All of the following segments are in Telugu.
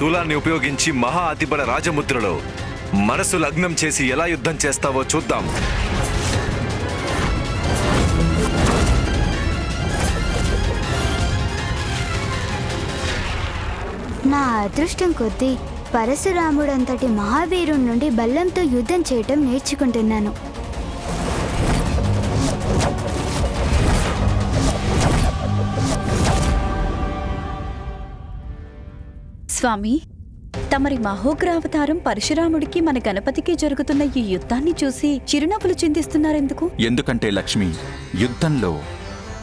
శూలాన్ని ఉపయోగించి మహా అతిబడ రాజముద్రలో మనసు లగ్నం చేసి ఎలా యుద్ధం చేస్తావో చూద్దాం. నా అదృష్టం కొద్దీ పరశురాముడంతటి మహావీరుడి నుండి బల్లంతో యుద్ధం చేయటం నేర్చుకుంటున్నాను. స్వామి తమరి మహోగ్రావతారం పరశురాముడికి మన గణపతికి జరుగుతున్న ఈ యుద్ధాన్ని చూసి చిరునవ్వులు చిందిస్తున్నారెందుకు? ఎందుకంటే లక్ష్మి యుద్ధంలో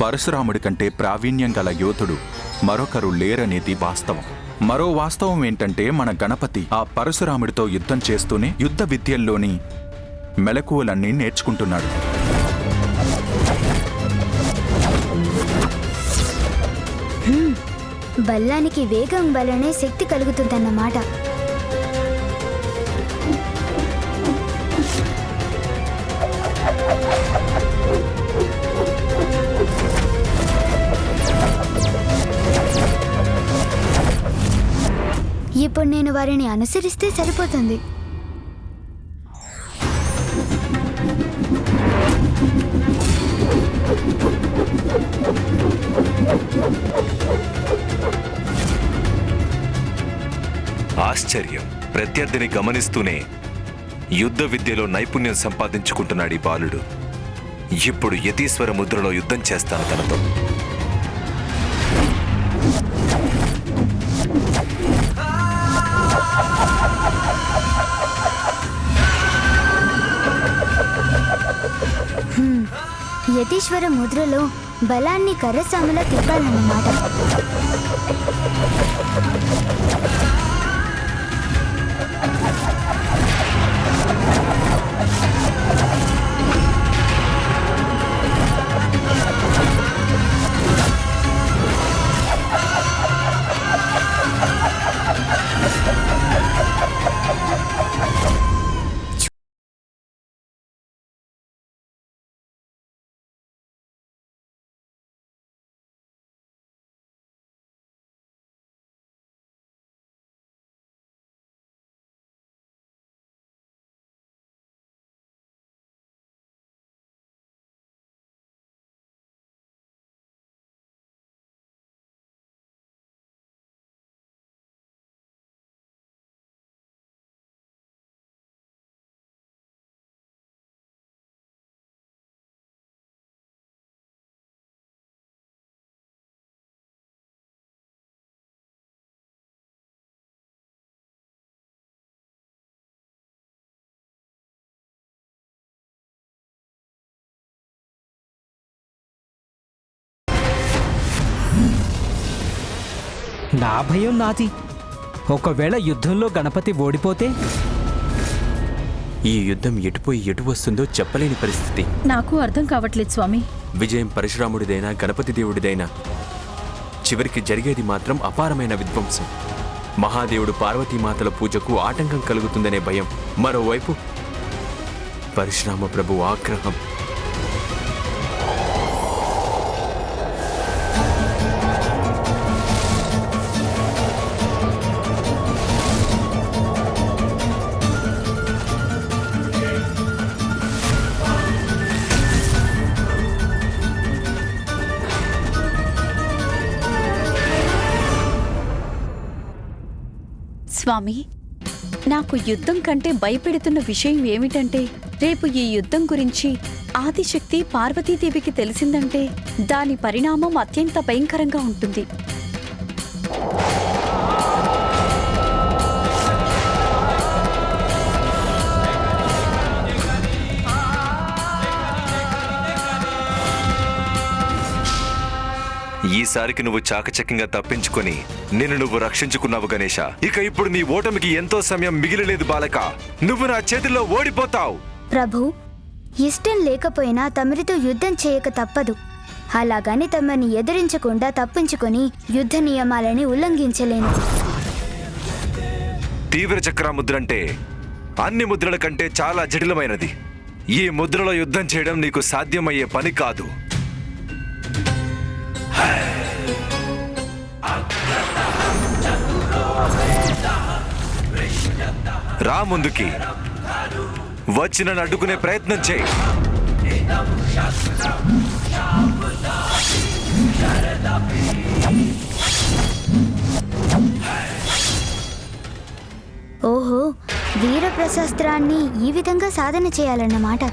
పరశురాముడి కంటే ప్రావీణ్యం గల యోధుడు మరొకరు లేరనేది వాస్తవం. మరో వాస్తవం ఏంటంటే మన గణపతి ఆ పరశురాముడితో యుద్ధం చేస్తూనే యుద్ధ విద్యల్లోని మెలకువలన్నీ నేర్చుకుంటున్నాడు. బల్లానికి వేగం వలనే శక్తి కలుగుతుందన్నమాట. ఇప్పుడు నేను వారిని అనుసరిస్తే సరిపోతుంది. ప్రత్యర్థిని గమనిస్తూనే యుద్ధ విద్యలో నైపుణ్యం సంపాదించుకుంటున్నాడు ఈ బాలుడు. ఇప్పుడు యతీశ్వర ముద్రలో యుద్ధం చేస్తాను తనతో. యతీశ్వర ముద్రలో బలాన్ని కర్రసాములా తిప్పాలన్నమాట. నా భయం నాది. ఒకవేళ యుద్ధంలో గణపతి ఓడిపోతే? ఈ యుద్ధం ఎటుపోయి ఎటు వస్తుందో చెప్పలేని పరిస్థితి. నాకు అర్థం కావట్లేదు స్వామి. విజయం పరశురాముడిదైనా గణపతి దేవుడిదైనా. చివరికి జరిగేది మాత్రం అపారమైన విధ్వంసం. మహాదేవుడు పార్వతీమాతల పూజకు ఆటంకం కలుగుతుందనే భయం. మరోవైపు పరశురామ ప్రభు ఆగ్రహం. స్వామి నాకు యుద్ధం కంటే భయపెడుతున్న విషయం ఏమిటంటే రేపు ఈ యుద్ధం గురించి ఆదిశక్తి పార్వతీదేవికి తెలిసిందంటే దాని పరిణామం అత్యంత భయంకరంగా ఉంటుంది. ఈసారికి నువ్వు చాకచక్యంగా తప్పించుకొని నిన్ను నువ్వు రక్షించుకున్నావు గణేష. ఇక ఇప్పుడు నీ ఓటమికి ఎంతో సమయం మిగిలలేదు బాలక. నువ్వు నా చేతిలో ఓడిపోతావు. ప్రభు ఇష్టం లేకపోయినా తమరితో యుద్ధం చేయక తప్పదు. అలాగని తమని ఎదిరించకుండా తప్పించుకొని యుద్ధ నియమాలని ఉల్లంఘించలేను. తీవ్ర చక్ర ముద్ర అంటే అన్ని ముద్రల కంటే చాలా జటిలమైనది. ఈ ముద్రలో యుద్ధం చేయడం నీకు సాధ్యమయ్యే పని కాదు. రా ముందుకి. వచ్చి నన్ను అడ్డుకునే ప్రయత్నం చేయి. ఓహో వీరప్రశాస్త్రాన్ని ఈ విధంగా సాధన చేయాలన్నమాట.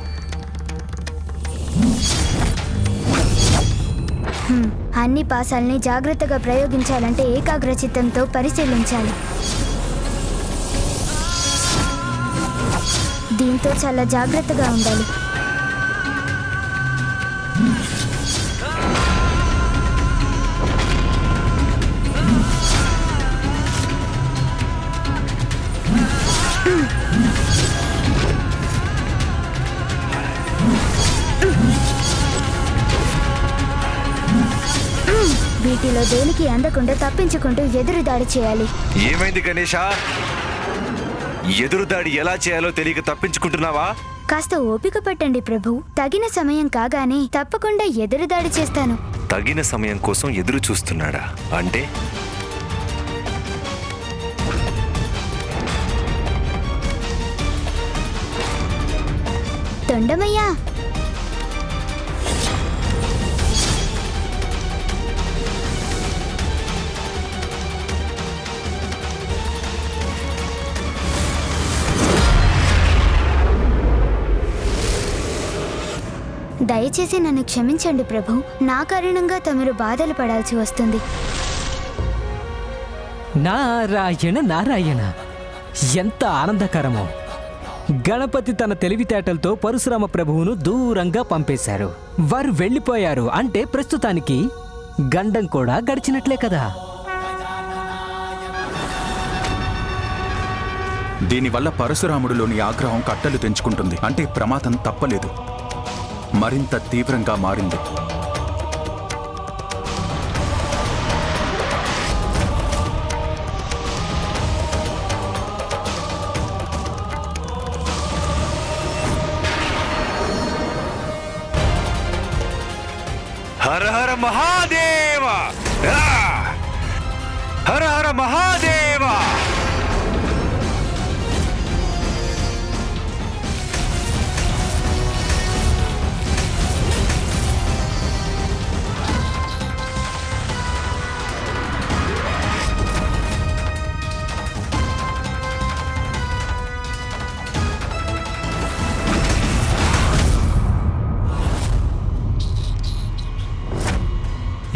అన్ని పాసాల్ని జాగ్రత్తగా ప్రయోగించాలంటే ఏకాగ్రచిత్తంతో పరిశీలించాలి. దీంతో చాలా జాగ్రత్తగా ఉండాలి. దేనికి అందకుండా తప్పించుకుంటూ ఎదురు దాడి చేయాలి. ఏమైంది గణేష? ఎదురుదాడి ఎలా చేయాలో తెలియక తప్పించుకుంటున్నావా? కాస్త ఓపిక పట్టండి ప్రభు. తగిన సమయం కాగానే తప్పకుండా ఎదురుదాడి చేస్తాను. తగిన సమయం కోసం ఎదురు చూస్తున్నాడా? అంటే? తొండమయ్యా! దయచేసి నన్ను క్షమించండి ప్రభు. నా కారణంగా తమరు బాధలు పడాల్సి వస్తుంది. నారాయణ నారాయణ ఎంత ఆనందకరమో. గణపతి తన తెలివితేటలతో పరశురామ ప్రభువును దూరంగా పంపేశారు. వారు వెళ్ళిపోయారు అంటే ప్రస్తుతానికి గండం కూడా గడిచినట్లే కదా. దీనివల్ల పరశురాముడిలోని ఆగ్రహం కట్టలు తెంచుకుంటుంది. అంటే ప్రమాదం తప్పలేదు. మరింత తీవ్రంగా మారింది. హర హర మహాదేవ! హర హర మహా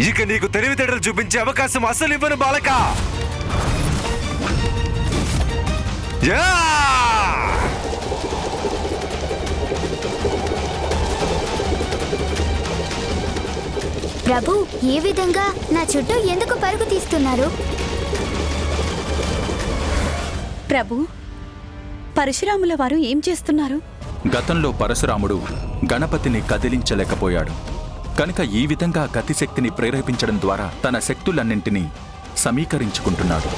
ఇక నీకు తెలివితేటలు చూపించే అవకాశం అసలు ఇవ్వను బాలక. యా! ప్రభు ఈ విధంగా నా చుట్టూ ఎందుకు పరుగు తీస్తున్నారు? ప్రభు పరశురాముల వారు ఏం చేస్తున్నారు? గతంలో పరశురాముడు గణపతిని కదిలించలేకపోయాడు. కనుక ఈ విధంగా గతిశక్తిని ప్రేరేపించడం ద్వారా తన శక్తులన్నింటినీ సమీకరించుకుంటున్నాడు.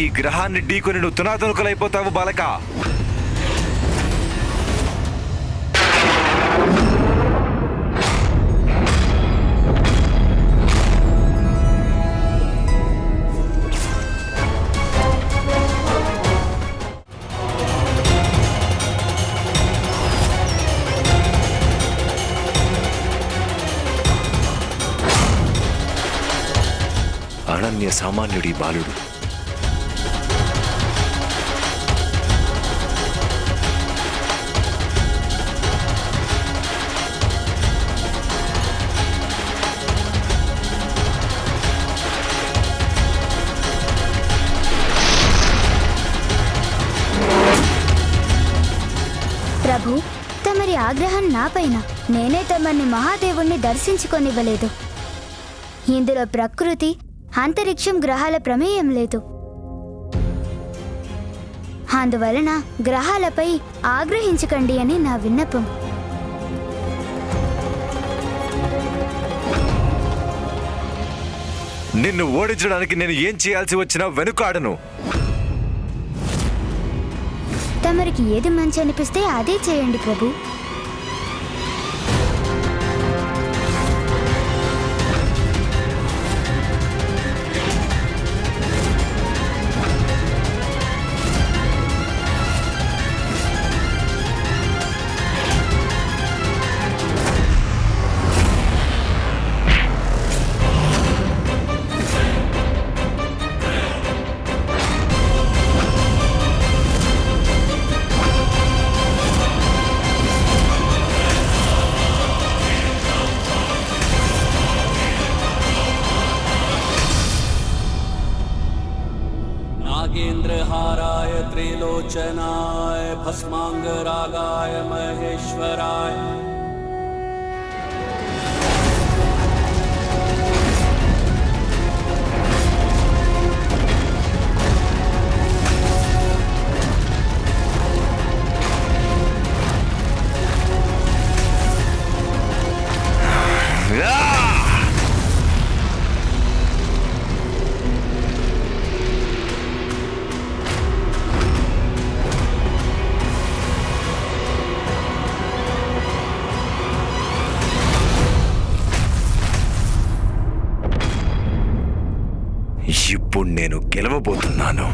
ఈ గ్రహాన్ని ఢీకొని నువ్వు తునాతునకలైపోతావు బాలక. సామాన్యుడి బాలుడు. ప్రభు తమరి ఆగ్రహం నాపైన నేనే తమని మహాదేవుణ్ణి దర్శించుకొనివ్వలేదు. ఇందులో ప్రకృతి అంతరిక్షం గ్రహాల ప్రమేయం లేదు. అందువలన గ్రహాలపై ఆగ్రహించకండి అని నా విన్నపం. నిన్ను ఓడించడానికి నేను ఏం చేయాల్సి వచ్చినా వెనుకాడను. తమరికి ఏది మంచి అనిపిస్తే అదే చేయండి ప్రభు. నేను గెలవబోతున్నాను.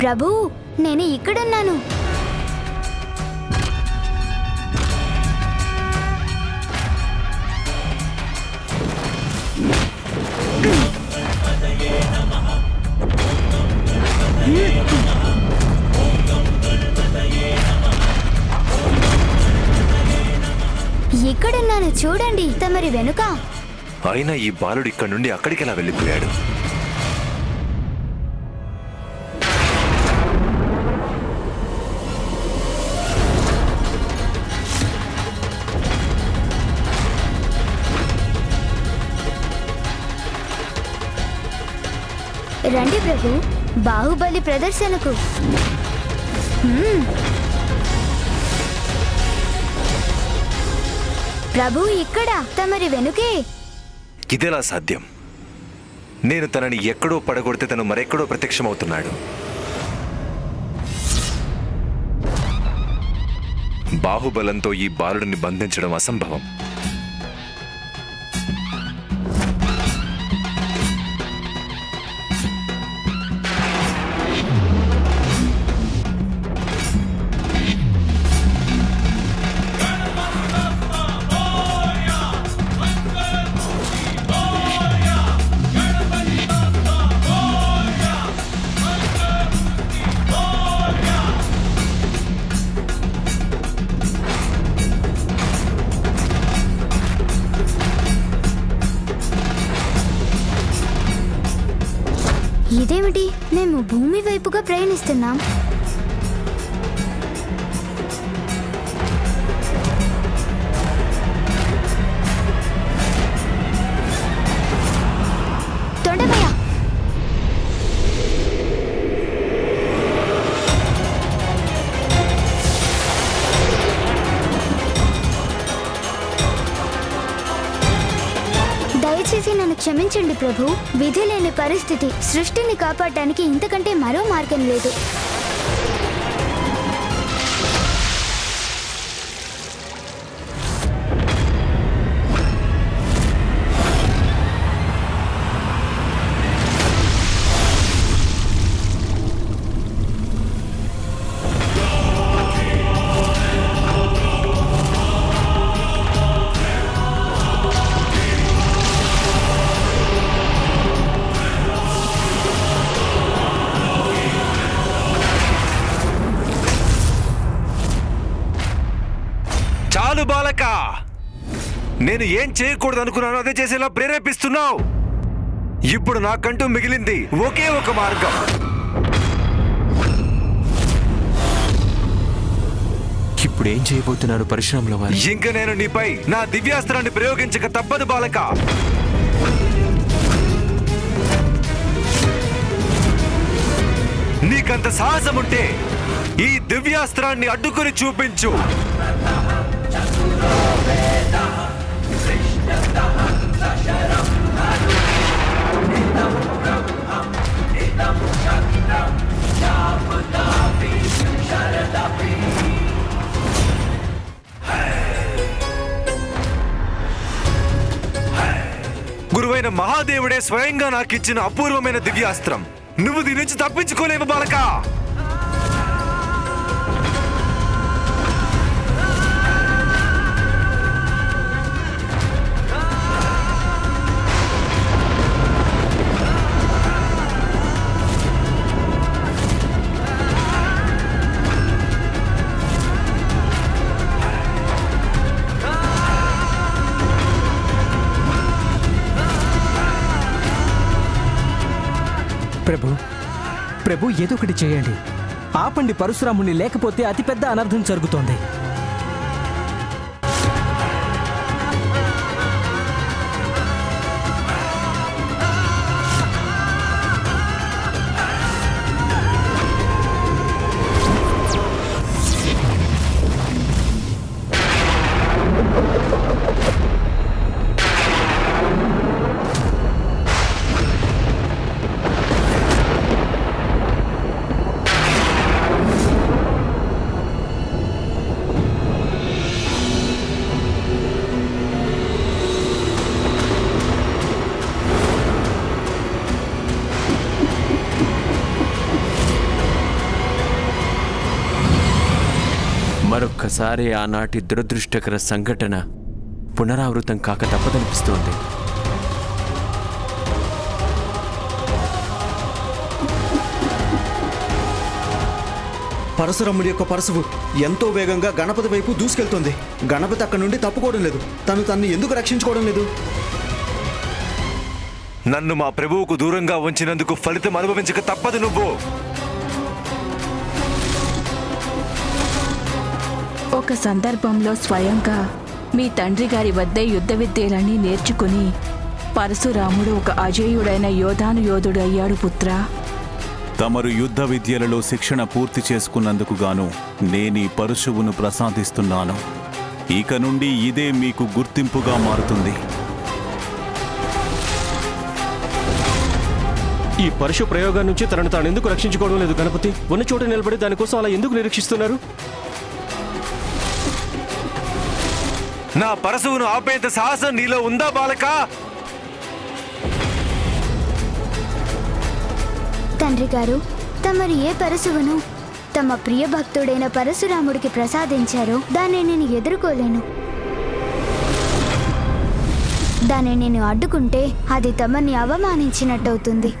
ప్రభు నేను ఇక్కడున్నాను. ఇక్కడున్నాను చూడండి తమరి వెనుక. అయినా ఈ బాలుడు ఇక్కడి నుండి అక్కడికి ఎలా వెళ్ళిపోయాడు? రండి ప్రభు. బాహుబలి ప్రదర్శనకు. ప్రభు ఇక్కడ తమరి వెనుకే. ఇదెలా సాధ్యం. నేను తనని ఎక్కడో పడగొడితే తను మరెక్కడో ప్రత్యక్షమవుతున్నాడు. బాహుబలంతో ఈ బాలుడిని బంధించడం అసంభవం. Namen? క్షమించండి ప్రభు. విధి లేని పరిస్థితి. సృష్టిని కాపాడటానికి ఇంతకంటే మరో మార్గం లేదు. నేను ఏం చేయకూడదు అనుకున్నానో అదే చేసేలా ప్రేరేపిస్తున్నావు. ఇప్పుడు నాకంటూ మిగిలింది ఒకే ఒక మార్గం. ఇప్పుడు ఏం చేయబోతున్నారు పరశురాముల వారు? ఇంక నేను నీపై నా దివ్యాస్త్రాన్ని ప్రయోగించక తప్పదు బాలక. నీకంత సాహసం ఉంటే ఈ దివ్యాస్త్రాన్ని అడ్డుకొని చూపించు. గురువైన మహాదేవుడే స్వయంగా నాకిచ్చిన అపూర్వమైన దివ్యాస్త్రం. నువ్వు దీని నుంచి తప్పించుకోలేవు బాలకా! ప్రభు ప్రభు ఏదో ఒకటి చేయండి. ఆపండి పరశురాముని లేకపోతే అతిపెద్ద అనర్థం జరుగుతోంది. మరొక్కసారి ఆనాటి దురదృష్టకర సంఘటన పునరావృతం కాక తప్పదనిపిస్తోంది. పరశురాముడి యొక్క పరశువు ఎంతో వేగంగా గణపతి వైపు దూసుకెళ్తుంది. గణపతి అక్కడి నుండి తప్పుకోవడం లేదు. తను తన్ని ఎందుకు రక్షించుకోవడం లేదు? నన్ను మా ప్రభువుకు దూరంగా ఉంచినందుకు ఫలితం అనుభవించక తప్పదు నువ్వు. ఒక సందర్భంలో స్వయంగా మీ తండ్రి గారి వద్దే యుద్ధ విద్యలన్నీ నేర్చుకుని పరశురాముడు ఒక అజేయుడైన యోధాను యోధుడు అయ్యాడు పుత్రా. తమరు యుద్ధ విద్యలలో శిక్షణ పూర్తి చేసుకున్నందుకు గాను నేనీ పరశువును ప్రసాదిస్తున్నాను. ఇక నుండి ఇదే మీకు గుర్తింపుగా మారుతుంది. ఈ పరశు ప్రయోగం నుంచి తనను తాను ఎందుకు రక్షించుకోవడం లేదు గణపతి? ఉన్న చోట నిలబడి దానికోసం అలా ఎందుకు నిరీక్షిస్తున్నారు? నా పరశువును ఆపేంత సాహసం నీలో ఉందా బాలక? తండ్రి గారు తమరు ఏ పరశువును తమ ప్రియ భక్తుడైన పరశురాముడికి ప్రసాదించారో దాన్ని నేను ఎదుర్కోలేను. దాన్ని నేను అడ్డుకుంటే అది తమని అవమానించినట్టవుతుంది.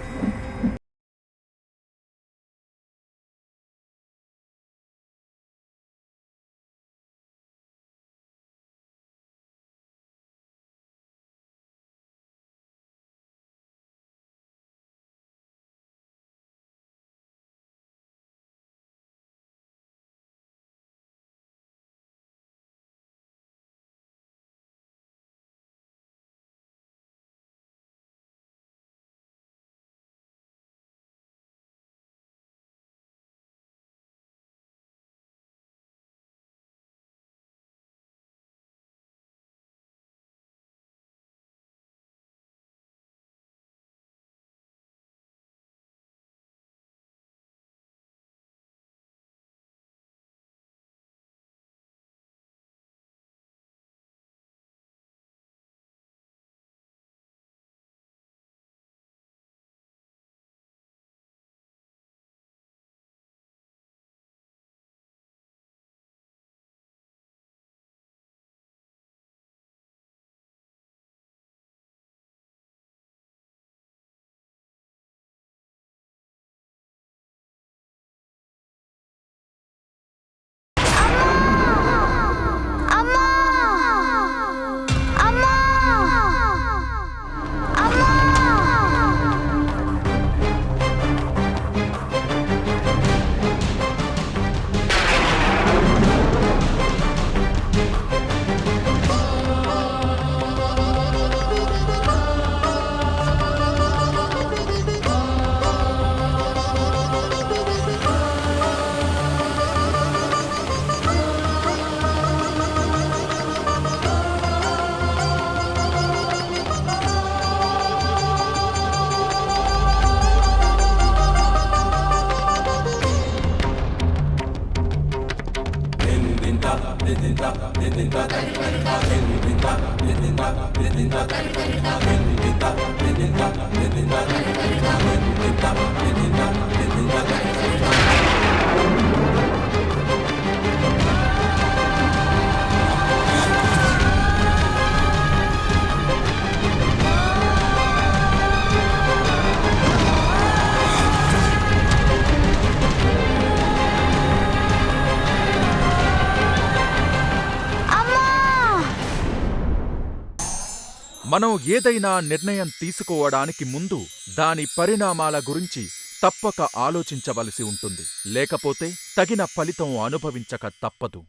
మనం ఏదైనా నిర్ణయం తీసుకోవడానికి ముందు దాని పరిణామాల గురించి తప్పక ఆలోచించవలసి ఉంటుంది. లేకపోతే తగిన ఫలితం అనుభవించక తప్పదు.